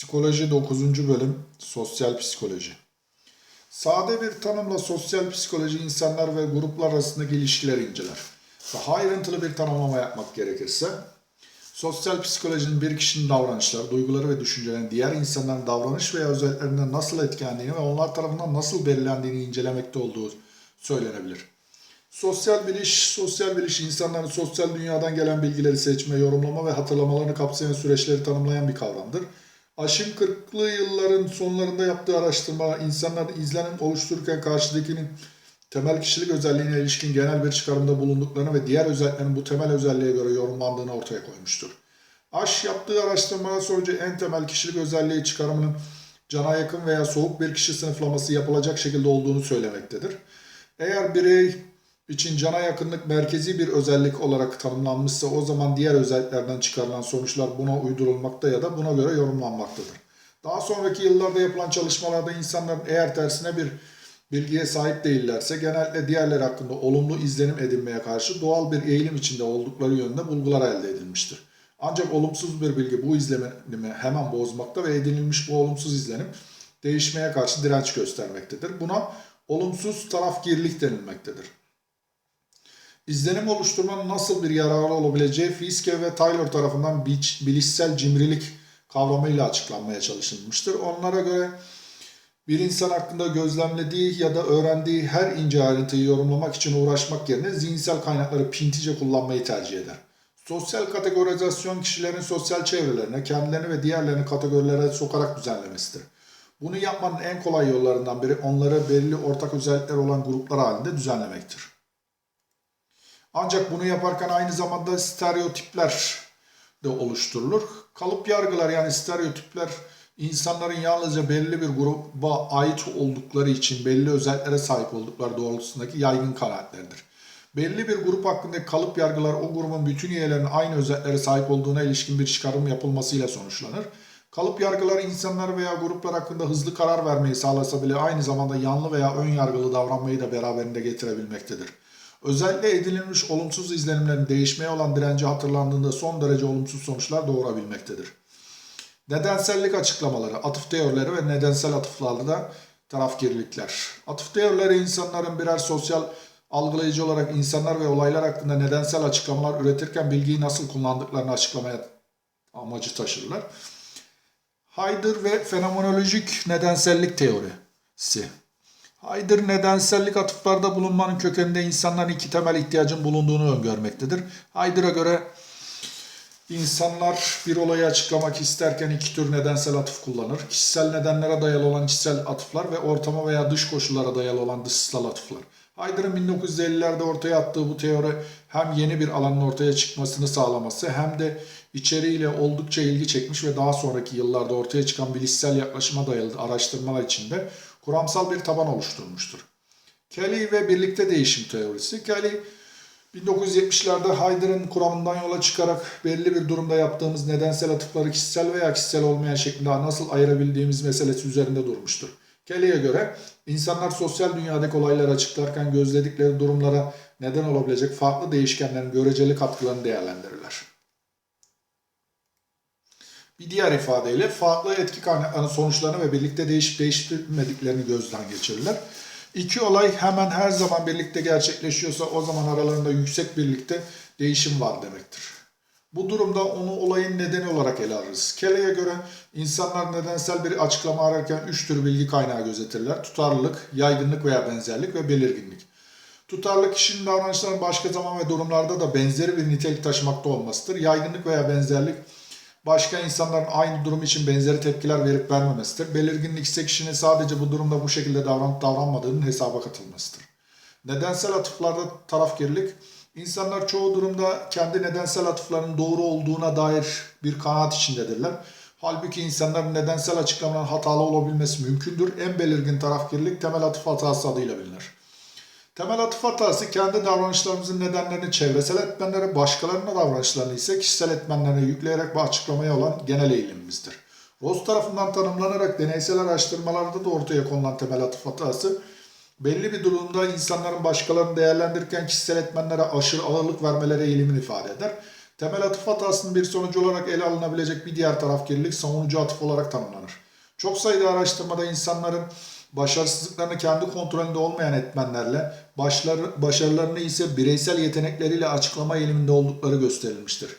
Psikoloji 9. bölüm Sosyal Psikoloji. Sade bir tanımla sosyal psikoloji insanlar ve gruplar arasındaki ilişkileri inceler. Daha ayrıntılı bir tanımlama yapmak gerekirse, sosyal psikolojinin bir kişinin davranışları, duyguları ve düşüncelerinin diğer insanların davranış veya özelliklerinden nasıl etkilendiğini ve onlar tarafından nasıl belirlendiğini incelemekte olduğu söylenebilir. Sosyal biliş, sosyal biliş insanların sosyal dünyadan gelen bilgileri seçme, yorumlama ve hatırlamalarını kapsayan süreçleri tanımlayan bir kavramdır. Aşın 40'lı yılların sonlarında yaptığı araştırma insanların izlenim oluştururken karşıdakinin temel kişilik özelliğine ilişkin genel bir çıkarımda bulunduklarını ve diğer özelliklerin bu temel özelliğe göre yorumlandığını ortaya koymuştur. Aş yaptığı araştırmalar sonucu en temel kişilik özelliği çıkarımının cana yakın veya soğuk bir kişi sınıflaması yapılacak şekilde olduğunu söylemektedir. Eğer birey için cana yakınlık merkezi bir özellik olarak tanımlanmışsa o zaman diğer özelliklerden çıkarılan sonuçlar buna uydurulmakta ya da buna göre yorumlanmaktadır. Daha sonraki yıllarda yapılan çalışmalarda insanların eğer tersine bir bilgiye sahip değillerse genellikle diğerleri hakkında olumlu izlenim edinmeye karşı doğal bir eğilim içinde oldukları yönünde bulgular elde edilmiştir. Ancak olumsuz bir bilgi bu izlenimi hemen bozmakta ve edinilmiş bu olumsuz izlenim değişmeye karşı direnç göstermektedir. Buna olumsuz tarafgirlik denilmektedir. İzlenim oluşturmanın nasıl bir yararı olabileceği Fiske ve Taylor tarafından bilişsel cimrilik kavramıyla açıklanmaya çalışılmıştır. Onlara göre bir insan hakkında gözlemlediği ya da öğrendiği her ince ayrıntıyı yorumlamak için uğraşmak yerine zihinsel kaynakları pintice kullanmayı tercih eder. Sosyal kategorizasyon kişilerin sosyal çevrelerine, kendilerini ve diğerlerini kategorilere sokarak düzenlemesidir. Bunu yapmanın en kolay yollarından biri onları belli ortak özellikler olan gruplar halinde düzenlemektir. Ancak bunu yaparken aynı zamanda stereotipler de oluşturulur. Kalıp yargılar yani stereotipler insanların yalnızca belli bir gruba ait oldukları için belli özelliklere sahip oldukları doğrultusundaki yaygın kanaatlerdir. Belli bir grup hakkındaki kalıp yargılar o grubun bütün üyelerinin aynı özelliklere sahip olduğuna ilişkin bir çıkarım yapılmasıyla sonuçlanır. Kalıp yargılar insanlar veya gruplar hakkında hızlı karar vermeyi sağlasa bile aynı zamanda yanlı veya ön yargılı davranmayı da beraberinde getirebilmektedir. Özellikle edinilmiş olumsuz izlenimlerin değişmeye olan direnci hatırlandığında son derece olumsuz sonuçlar doğurabilmektedir. Nedensellik açıklamaları, atıf teorileri ve nedensel atıflarla da tarafgirlikler. Atıf teorileri insanların birer sosyal algılayıcı olarak insanlar ve olaylar hakkında nedensel açıklamalar üretirken bilgiyi nasıl kullandıklarını açıklamaya amacı taşırlar. Haydır ve fenomenolojik nedensellik teorisi. Haydır nedensellik atıflarda bulunmanın kökeninde insanların iki temel ihtiyacın bulunduğunu öngörmektedir. Haydır'a göre insanlar bir olayı açıklamak isterken iki tür nedensel atıf kullanır. Kişisel nedenlere dayalı olan kişisel atıflar ve ortama veya dış koşullara dayalı olan dışsal atıflar. Haydır'ın 1950'lerde ortaya attığı bu teori hem yeni bir alanın ortaya çıkmasını sağlaması hem de içeriğiyle oldukça ilgi çekmiş ve daha sonraki yıllarda ortaya çıkan bilişsel yaklaşıma dayalı araştırmalar içinde kuramsal bir taban oluşturmuştur. Kelly ve birlikte değişim teorisi. Kelly 1970'lerde Haydır'ın kuramından yola çıkarak belli bir durumda yaptığımız nedensel atıfları kişisel veya kişisel olmayan şeklinde nasıl ayırabildiğimiz meselesi üzerinde durmuştur. Kelly'e göre insanlar sosyal dünyadaki olayları açıklarken gözledikleri durumlara neden olabilecek farklı değişkenlerin göreceli katkılarını değerlendirirler. Bir diğer ifadeyle farklı etki sonuçlarını ve birlikte değişip değiştirmediklerini gözden geçirirler. İki olay hemen her zaman birlikte gerçekleşiyorsa o zaman aralarında yüksek birlikte değişim var demektir. Bu durumda onu olayın nedeni olarak ele alırız. Kelly'e göre insanlar nedensel bir açıklama ararken üç tür bilgi kaynağı gözetirler. Tutarlılık, yaygınlık veya benzerlik ve belirginlik. Tutarlı kişinin davranışlarının başka zaman ve durumlarda da benzeri bir nitelik taşımakta olmasıdır. Yaygınlık veya benzerlik başka insanların aynı durum için benzeri tepkiler verip vermemesidir. Belirginlik ise kişinin sadece bu durumda bu şekilde davranıp davranmadığının hesaba katılmasıdır. Nedensel atıflarda tarafgirlik, insanlar çoğu durumda kendi nedensel atıflarının doğru olduğuna dair bir kanaat içindedirler. Halbuki insanların nedensel açıklamaların hatalı olabilmesi mümkündür. En belirgin tarafgirlik temel atıf hatası adıyla bilinir. Temel atıf hatası kendi davranışlarımızın nedenlerini çevresel etmenlere, başkalarının davranışlarını ise kişisel etmenlerine yükleyerek ve açıklamaya olan genel eğilimimizdir. Ross tarafından tanımlanarak deneysel araştırmalarda da ortaya konulan temel atıf hatası, belli bir durumda insanların başkalarını değerlendirirken kişisel etmenlere aşırı ağırlık vermeleri eğilimini ifade eder. Temel atıf hatasının bir sonucu olarak ele alınabilecek bir diğer tarafkirlilik savunucu atıf olarak tanımlanır. Çok sayıda araştırmada insanların başarısızlıklarını kendi kontrolünde olmayan etmenlerle, başları, başarılarını ise bireysel yetenekleriyle açıklama eğiliminde oldukları gösterilmiştir.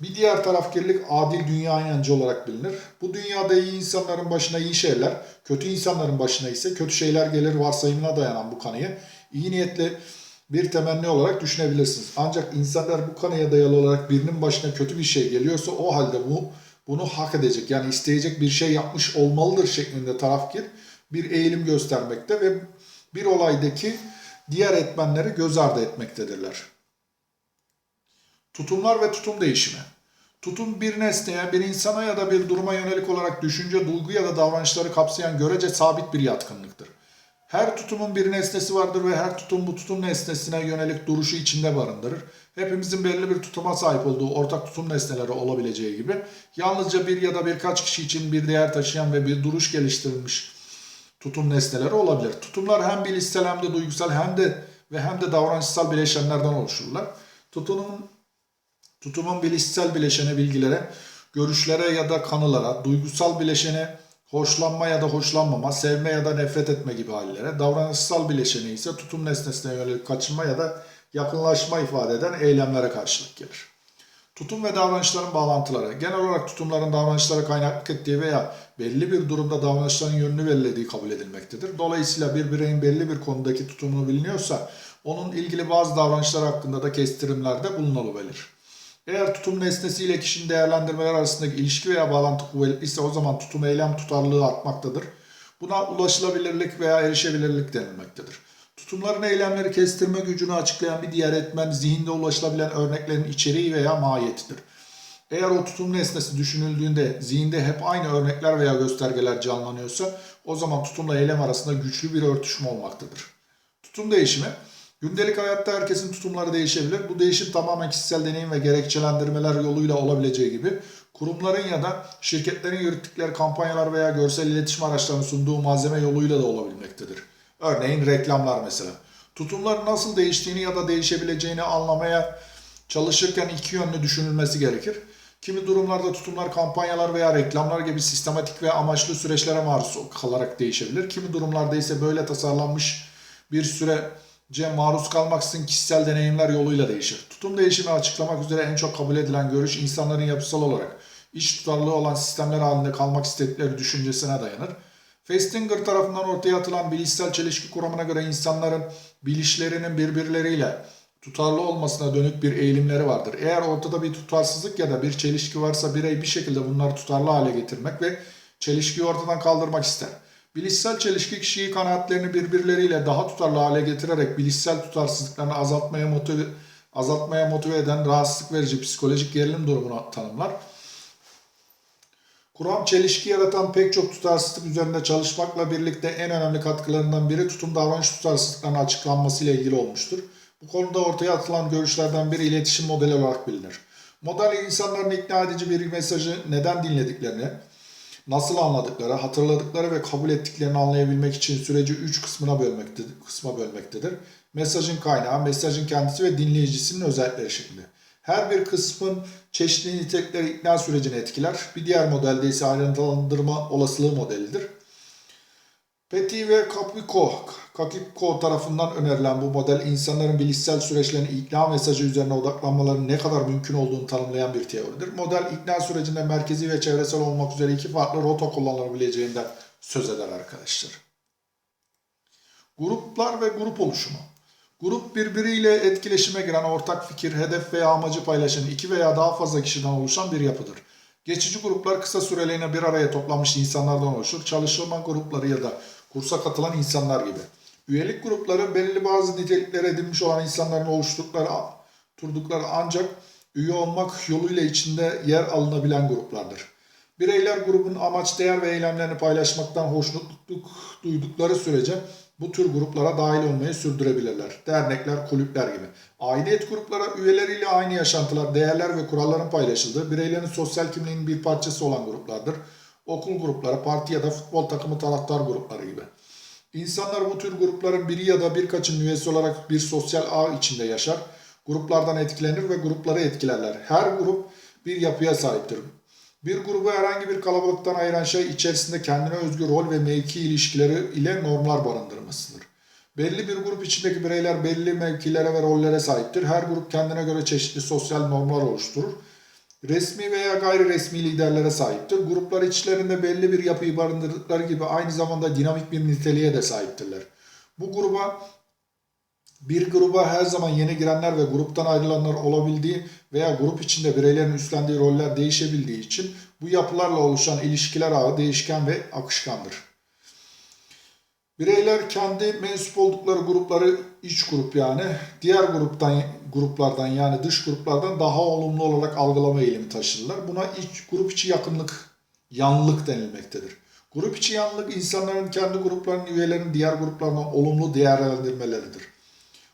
Bir diğer tarafkirlik adil dünya inancı olarak bilinir. Bu dünyada iyi insanların başına iyi şeyler, kötü insanların başına ise kötü şeyler gelir varsayımına dayanan bu kanıyı iyi niyetli bir temenni olarak düşünebilirsiniz. Ancak insanlar bu kanıya dayalı olarak birinin başına kötü bir şey geliyorsa o halde bu bunu hak edecek yani isteyecek bir şey yapmış olmalıdır şeklinde tarafkir bir eğilim göstermekte ve bir olaydaki diğer etmenleri göz ardı etmektedirler. Tutumlar ve tutum değişimi. Tutum bir nesneye, bir insana ya da bir duruma yönelik olarak düşünce, duygu ya da davranışları kapsayan görece sabit bir yatkınlıktır. Her tutumun bir nesnesi vardır ve her tutum bu tutum nesnesine yönelik duruşu içinde barındırır. Hepimizin belli bir tutuma sahip olduğu ortak tutum nesneleri olabileceği gibi yalnızca bir ya da birkaç kişi için bir değer taşıyan ve bir duruş geliştirilmiş tutum nesneleri olabilir. Tutumlar hem bilişsel hem de duygusal hem de ve hem de davranışsal bileşenlerden oluşurlar. Tutumun tutumun bilişsel bileşeni bilgilere, görüşlere ya da kanılara, duygusal bileşeni hoşlanma ya da hoşlanmama, sevme ya da nefret etme gibi hallere, davranışsal bileşeni ise tutum nesnesine yönelik kaçınma ya da yakınlaşma ifade eden eylemlere karşılık gelir. Tutum ve davranışların bağlantıları. Genel olarak tutumların davranışlara kaynaklık ettiği veya belli bir durumda davranışların yönünü belirlediği kabul edilmektedir. Dolayısıyla bir bireyin belli bir konudaki tutumunu biliniyorsa onun ilgili bazı davranışlar hakkında da kestirimlerde bulunabilir. Eğer tutum nesnesiyle kişinin değerlendirmeler arasındaki ilişki veya bağlantı kuvvetliyse o zaman tutum eylem tutarlılığı artmaktadır. Buna ulaşılabilirlik veya erişebilirlik denilmektedir. Tutumların eylemleri kestirme gücünü açıklayan bir diğer etmen zihinde ulaşılabilen örneklerin içeriği veya mahiyetidir. Eğer o tutum nesnesi düşünüldüğünde zihinde hep aynı örnekler veya göstergeler canlanıyorsa o zaman tutumla eylem arasında güçlü bir örtüşme olmaktadır. Tutum değişimi Gündelik hayatta herkesin tutumları değişebilir. Bu değişim tamamen kişisel deneyim ve gerekçelendirmeler yoluyla olabileceği gibi kurumların ya da şirketlerin yürüttükleri kampanyalar veya görsel iletişim araçlarının sunduğu malzeme yoluyla da olabilmektedir. Örneğin reklamlar mesela. Tutumların nasıl değiştiğini ya da değişebileceğini anlamaya çalışırken iki yönlü düşünülmesi gerekir. Kimi durumlarda tutumlar kampanyalar veya reklamlar gibi sistematik ve amaçlı süreçlere maruz kalarak değişebilir. Kimi durumlarda ise böyle tasarlanmış bir süre C maruz kalmaksızın kişisel deneyimler yoluyla değişir. Tutum değişimi açıklamak üzere en çok kabul edilen görüş insanların yapısal olarak iş tutarlığı olan sistemler halinde kalmak istedikleri düşüncesine dayanır. Festinger tarafından ortaya atılan bilişsel çelişki kuramına göre insanların bilişlerinin birbirleriyle tutarlı olmasına dönük bir eğilimleri vardır. Eğer ortada bir tutarsızlık ya da bir çelişki varsa birey bir şekilde bunları tutarlı hale getirmek ve çelişkiyi ortadan kaldırmak ister. Bilişsel çelişki kişiyi kanaatlerini birbirleriyle daha tutarlı hale getirerek bilişsel tutarsızlıklarını azaltmaya motive, azaltmaya motive eden rahatsızlık verici psikolojik gerilim durumunu tanımlar. Kuram çelişki yaratan pek çok tutarsızlık üzerinde çalışmakla birlikte en önemli katkılarından biri tutum davranış tutarsızlıklarının açıklanması ile ilgili olmuştur. Bu konuda ortaya atılan görüşlerden biri iletişim modeli olarak bilinir. Model insanların ikna edici bir mesajı neden dinlediklerini, nasıl anladıkları, hatırladıkları ve kabul ettiklerini anlayabilmek için süreci 3 kısmına bölmektedir, kısma bölmektedir. Mesajın kaynağı, mesajın kendisi ve dinleyicisinin özellikleri şeklinde. Her bir kısmın çeşitli nitelikleri ikna sürecini etkiler. Bir diğer modelde ise ayrıntılandırma olasılığı modelidir. Petit ve Capicco, Capicco tarafından önerilen bu model insanların bilişsel süreçlerini ikna mesajı üzerine odaklanmalarının ne kadar mümkün olduğunu tanımlayan bir teoridir. Model ikna sürecinde merkezi ve çevresel olmak üzere iki farklı rota kullanılabileceğinden söz eder arkadaşlar. Gruplar ve grup oluşumu. Grup birbiriyle etkileşime giren ortak fikir, hedef veya amacı paylaşan iki veya daha fazla kişiden oluşan bir yapıdır. Geçici gruplar kısa süreliğine bir araya toplanmış insanlardan oluşur. Çalışma grupları ya da kursa katılan insanlar gibi. Üyelik grupları belirli bazı nitelikler edinmiş olan insanların oluşturdukları, turdukları ancak üye olmak yoluyla içinde yer alınabilen gruplardır. Bireyler grubun amaç, değer ve eylemlerini paylaşmaktan hoşnutluk duydukları sürece bu tür gruplara dahil olmayı sürdürebilirler. Dernekler, kulüpler gibi. Aidiyet grupları üyeleriyle aynı yaşantılar, değerler ve kuralların paylaşıldığı, bireylerin sosyal kimliğinin bir parçası olan gruplardır. Okul grupları, parti ya da futbol takımı taraftar grupları gibi. İnsanlar bu tür grupların biri ya da birkaçının üyesi olarak bir sosyal ağ içinde yaşar. gruplardan etkilenir ve grupları etkilerler. Her grup bir yapıya sahiptir. Bir grubu herhangi bir kalabalıktan ayıran şey içerisinde kendine özgü rol ve mevki ilişkileri ile normlar barındırmasıdır. Belli bir grup içindeki bireyler belli mevkilere ve rollere sahiptir. Her grup kendine göre çeşitli sosyal normlar oluşturur. Resmi veya gayri resmi liderlere sahiptir. Gruplar içlerinde belli bir yapıyı barındırdıkları gibi aynı zamanda dinamik bir niteliğe de sahiptirler. Bu gruba bir gruba her zaman yeni girenler ve gruptan ayrılanlar olabildiği veya grup içinde bireylerin üstlendiği roller değişebildiği için bu yapılarla oluşan ilişkiler ağı değişken ve akışkandır. Bireyler kendi mensup oldukları grupları iç grup yani diğer gruptan gruplardan yani dış gruplardan daha olumlu olarak algılama eğilimi taşırlar. Buna iç grup içi yakınlık, yanlılık denilmektedir. Grup içi yanlılık insanların kendi gruplarının üyelerinin diğer gruplardan olumlu değerlendirmeleridir.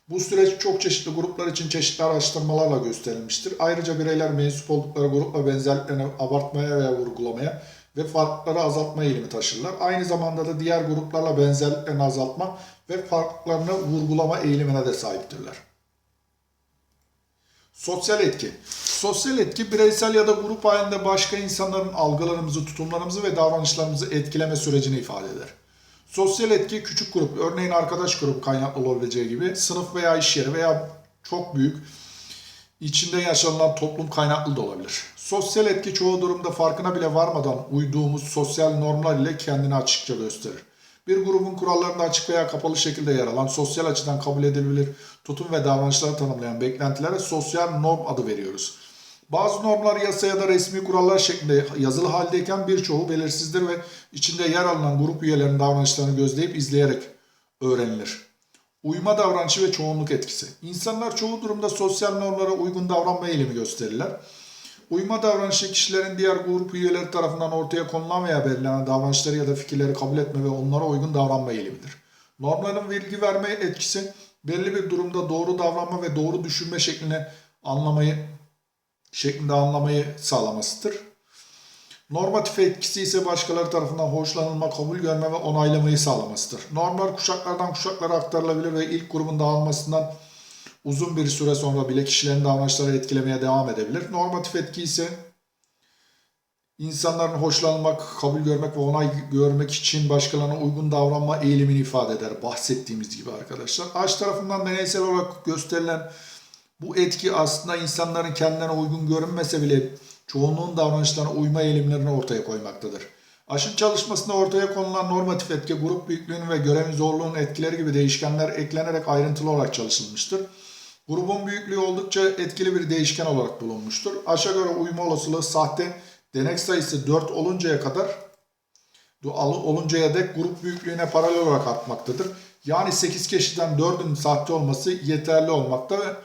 Bu süreç çok çeşitli gruplar için çeşitli araştırmalarla gösterilmiştir. Ayrıca bireyler mensup oldukları grupla benzerliklerini abartmaya veya vurgulamaya ve farklılıkları azaltma eğilimi taşırlar. Aynı zamanda da diğer gruplarla benzerliklerini azaltma ve farklılıklarını vurgulama eğilimine de sahiptirler. Sosyal etki. Sosyal etki bireysel ya da grup halinde başka insanların algılarımızı, tutumlarımızı ve davranışlarımızı etkileme sürecini ifade eder. Sosyal etki küçük grup, örneğin arkadaş grup kaynaklı olabileceği gibi sınıf veya iş yeri veya çok büyük içinde yaşanılan toplum kaynaklı da olabilir. Sosyal etki çoğu durumda farkına bile varmadan uyduğumuz sosyal normlar ile kendini açıkça gösterir. Bir grubun kurallarında açık veya kapalı şekilde yer alan, sosyal açıdan kabul edilebilir tutum ve davranışları tanımlayan beklentilere sosyal norm adı veriyoruz. Bazı normlar yasa ya da resmi kurallar şeklinde yazılı haldeyken birçoğu belirsizdir ve içinde yer alınan grup üyelerinin davranışlarını gözleyip izleyerek öğrenilir. Uyma davranışı ve çoğunluk etkisi. İnsanlar çoğu durumda sosyal normlara uygun davranma eğilimi gösterirler. Uyma davranışı kişilerin diğer grup üyeleri tarafından ortaya konulan veya belirlenen davranışları ya da fikirleri kabul etme ve onlara uygun davranma eğilimidir. Normların bilgi verme etkisi belli bir durumda doğru davranma ve doğru düşünme şeklini anlamayı şeklinde anlamayı sağlamasıdır. Normatif etkisi ise başkaları tarafından hoşlanılma, kabul görme ve onaylamayı sağlamasıdır. Normlar kuşaklardan kuşaklara aktarılabilir ve ilk grubun dağılmasından uzun bir süre sonra bile kişilerin davranışları etkilemeye devam edebilir. Normatif etki ise insanların hoşlanmak, kabul görmek ve onay görmek için başkalarına uygun davranma eğilimini ifade eder. Bahsettiğimiz gibi arkadaşlar. Aç tarafından deneysel olarak gösterilen bu etki aslında insanların kendilerine uygun görünmese bile çoğunluğun davranışlarına uyma eğilimlerini ortaya koymaktadır. Aşın çalışmasında ortaya konulan normatif etki, grup büyüklüğünün ve görevin zorluğunun etkileri gibi değişkenler eklenerek ayrıntılı olarak çalışılmıştır. Grubun büyüklüğü oldukça etkili bir değişken olarak bulunmuştur. Aşa göre uyma olasılığı sahte denek sayısı 4 oluncaya kadar oluncaya dek grup büyüklüğüne paralel olarak artmaktadır. Yani 8 kişiden 4'ün sahte olması yeterli olmakta ve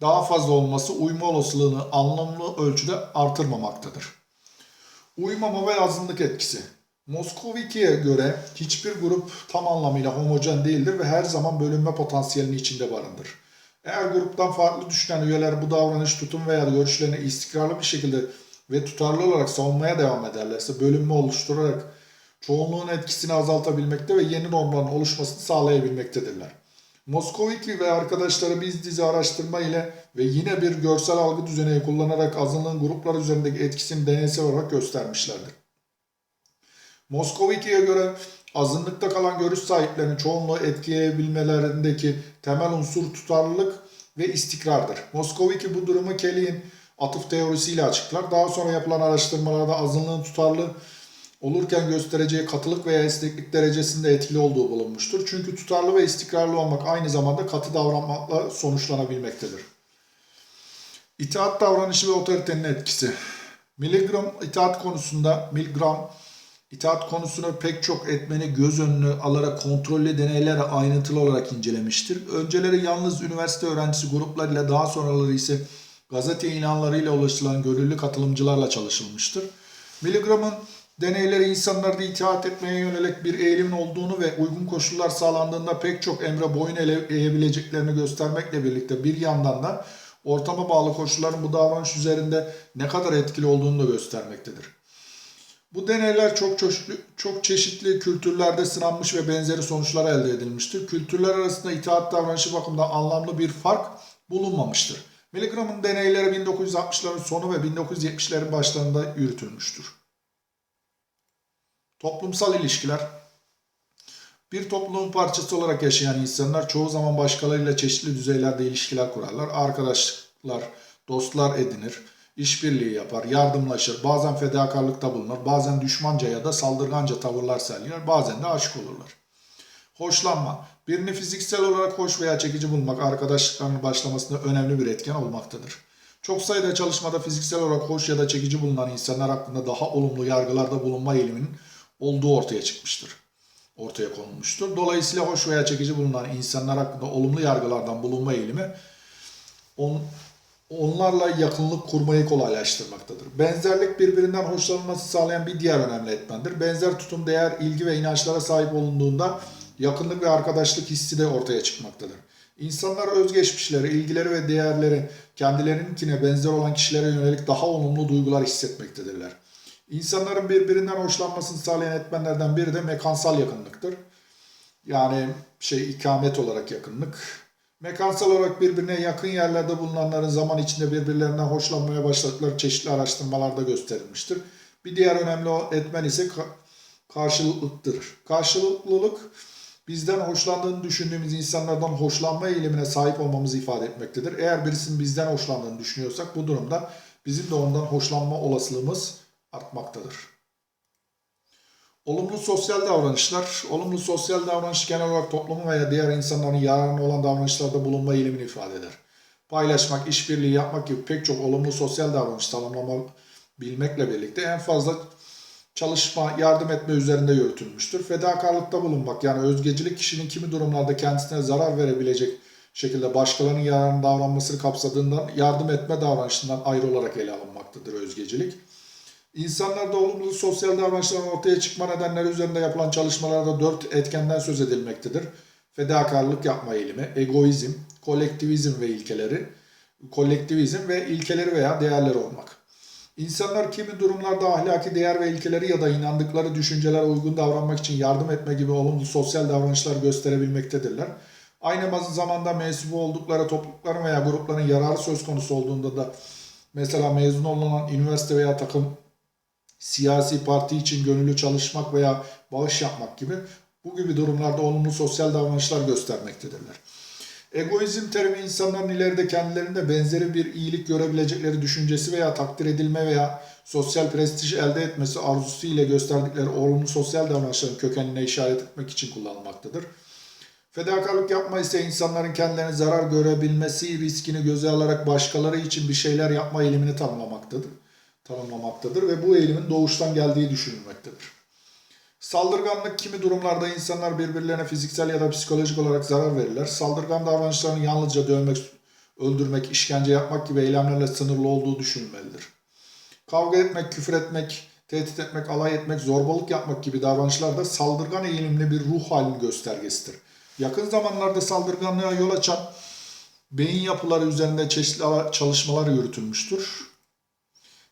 daha fazla olması uyma olasılığını anlamlı ölçüde artırmamaktadır. Uymama ve azınlık etkisi. Moskoviki'ye göre hiçbir grup tam anlamıyla homojen değildir ve her zaman bölünme potansiyelini içinde barındırır. Eğer gruptan farklı düşünen üyeler bu davranış, tutum veya görüşlerini istikrarlı bir şekilde ve tutarlı olarak savunmaya devam ederlerse bölünme oluşturarak çoğunluğun etkisini azaltabilmekte ve yeni normların oluşmasını sağlayabilmektedirler. Moskoviki ve arkadaşları biz dizi araştırma ile ve yine bir görsel algı düzeneği kullanarak azınlığın gruplar üzerindeki etkisini deneysel olarak göstermişlerdir. Moskoviki'ye göre azınlıkta kalan görüş sahiplerinin çoğunluğu etkileyebilmelerindeki temel unsur tutarlılık ve istikrardır. Moskoviki bu durumu Kelly'in atıf teorisiyle açıklar. Daha sonra yapılan araştırmalarda azınlığın tutarlı olurken göstereceği katılık veya esneklik derecesinde etkili olduğu bulunmuştur. Çünkü tutarlı ve istikrarlı olmak aynı zamanda katı davranmakla sonuçlanabilmektedir. İtaat davranışı ve otoritenin etkisi. Milgram itaat konusunda Milgram itaat konusunu pek çok etmeni göz önüne alarak kontrollü deneylerle ayrıntılı olarak incelemiştir. Önceleri yalnız üniversite öğrencisi gruplarıyla daha sonraları ise gazete ilanlarıyla ulaşılan gönüllü katılımcılarla çalışılmıştır. Milgram'ın deneyleri insanlarda itaat etmeye yönelik bir eğilimin olduğunu ve uygun koşullar sağlandığında pek çok emre boyun eğebileceklerini göstermekle birlikte bir yandan da ortama bağlı koşulların bu davranış üzerinde ne kadar etkili olduğunu da göstermektedir. Bu deneyler çok çeşitli, çok çeşitli kültürlerde sınanmış ve benzeri sonuçlar elde edilmiştir. Kültürler arasında itaat davranışı bakımından anlamlı bir fark bulunmamıştır. Milgram'ın deneyleri 1960'ların sonu ve 1970'lerin başlarında yürütülmüştür. Toplumsal ilişkiler bir toplumun parçası olarak yaşayan insanlar çoğu zaman başkalarıyla çeşitli düzeylerde ilişkiler kurarlar. Arkadaşlıklar, dostlar edinir, işbirliği yapar, yardımlaşır, bazen fedakarlıkta bulunur, bazen düşmanca ya da saldırganca tavırlar sergiler, bazen de aşık olurlar. Hoşlanma. Birini fiziksel olarak hoş veya çekici bulmak arkadaşlıkların başlamasında önemli bir etken olmaktadır. Çok sayıda çalışmada fiziksel olarak hoş ya da çekici bulunan insanlar hakkında daha olumlu yargılarda bulunma eğiliminin olduğu ortaya çıkmıştır. Ortaya konulmuştur. Dolayısıyla hoş veya çekici bulunan insanlar hakkında olumlu yargılardan bulunma eğilimi on, onlarla yakınlık kurmayı kolaylaştırmaktadır. Benzerlik birbirinden hoşlanılması sağlayan bir diğer önemli etmendir. Benzer tutum, değer, ilgi ve inançlara sahip olunduğunda yakınlık ve arkadaşlık hissi de ortaya çıkmaktadır. İnsanlar özgeçmişleri, ilgileri ve değerleri kendilerinkine benzer olan kişilere yönelik daha olumlu duygular hissetmektedirler. İnsanların birbirinden hoşlanmasını sağlayan etmenlerden biri de mekansal yakınlıktır. Yani şey ikamet olarak yakınlık. Mekansal olarak birbirine yakın yerlerde bulunanların zaman içinde birbirlerinden hoşlanmaya başladıkları çeşitli araştırmalarda gösterilmiştir. Bir diğer önemli etmen ise ka- karşılıklıktır. Karşılıklılık bizden hoşlandığını düşündüğümüz insanlardan hoşlanma eğilimine sahip olmamızı ifade etmektedir. Eğer birisinin bizden hoşlandığını düşünüyorsak bu durumda bizim de ondan hoşlanma olasılığımız artmaktadır. Olumlu sosyal davranışlar, olumlu sosyal davranış genel olarak toplumun veya diğer insanların yararına olan davranışlarda bulunma eğilimini ifade eder. Paylaşmak, işbirliği yapmak gibi pek çok olumlu sosyal davranış tanımlama bilmekle birlikte en fazla çalışma, yardım etme üzerinde yürütülmüştür. Fedakarlıkta bulunmak yani özgecilik kişinin kimi durumlarda kendisine zarar verebilecek şekilde başkalarının yararına davranmasını kapsadığından yardım etme davranışından ayrı olarak ele alınmaktadır özgecilik. İnsanlarda olumlu sosyal davranışların ortaya çıkma nedenleri üzerinde yapılan çalışmalarda dört etkenden söz edilmektedir. Fedakarlık yapma eğilimi, egoizm, kolektivizm ve ilkeleri, kolektivizm ve ilkeleri veya değerleri olmak. İnsanlar kimi durumlarda ahlaki değer ve ilkeleri ya da inandıkları düşüncelere uygun davranmak için yardım etme gibi olumlu sosyal davranışlar gösterebilmektedirler. Aynı zamanda mensubu oldukları toplulukların veya grupların yararı söz konusu olduğunda da mesela mezun olunan üniversite veya takım siyasi parti için gönüllü çalışmak veya bağış yapmak gibi bu gibi durumlarda olumlu sosyal davranışlar göstermektedirler. Egoizm terimi insanların ileride kendilerinde benzeri bir iyilik görebilecekleri düşüncesi veya takdir edilme veya sosyal prestij elde etmesi arzusu ile gösterdikleri olumlu sosyal davranışların kökenine işaret etmek için kullanılmaktadır. Fedakarlık yapma ise insanların kendilerine zarar görebilmesi riskini göze alarak başkaları için bir şeyler yapma eğilimini tanımlamaktadır. Tanımlamaktadır ve bu eğilimin doğuştan geldiği düşünülmektedir. Saldırganlık kimi durumlarda insanlar birbirlerine fiziksel ya da psikolojik olarak zarar verirler. Saldırgan davranışların yalnızca dövmek, öldürmek, işkence yapmak gibi eylemlerle sınırlı olduğu düşünülmelidir. Kavga etmek, küfür etmek, tehdit etmek, alay etmek, zorbalık yapmak gibi davranışlar da saldırgan eğilimli bir ruh halinin göstergesidir. Yakın zamanlarda saldırganlığa yol açan beyin yapıları üzerinde çeşitli çalışmalar yürütülmüştür.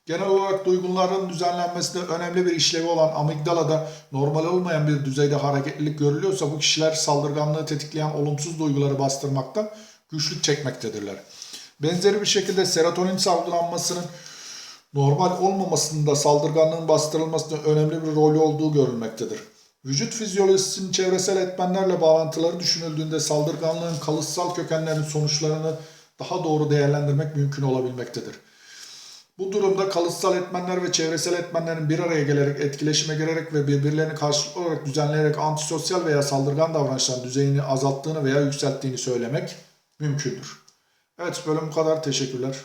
Genel olarak duyguların düzenlenmesinde önemli bir işlevi olan amigdalada normal olmayan bir düzeyde hareketlilik görülüyorsa bu kişiler saldırganlığı tetikleyen olumsuz duyguları bastırmakta güçlük çekmektedirler. Benzeri bir şekilde serotonin salgılanmasının normal olmamasında saldırganlığın bastırılmasında önemli bir rolü olduğu görülmektedir. Vücut fizyolojisinin çevresel etmenlerle bağlantıları düşünüldüğünde saldırganlığın kalıtsal kökenlerinin sonuçlarını daha doğru değerlendirmek mümkün olabilmektedir. Bu durumda kalıtsal etmenler ve çevresel etmenlerin bir araya gelerek, etkileşime girerek ve birbirlerini karşılıklı olarak düzenleyerek antisosyal veya saldırgan davranışların düzeyini azalttığını veya yükselttiğini söylemek mümkündür. Evet bölüm bu kadar. Teşekkürler.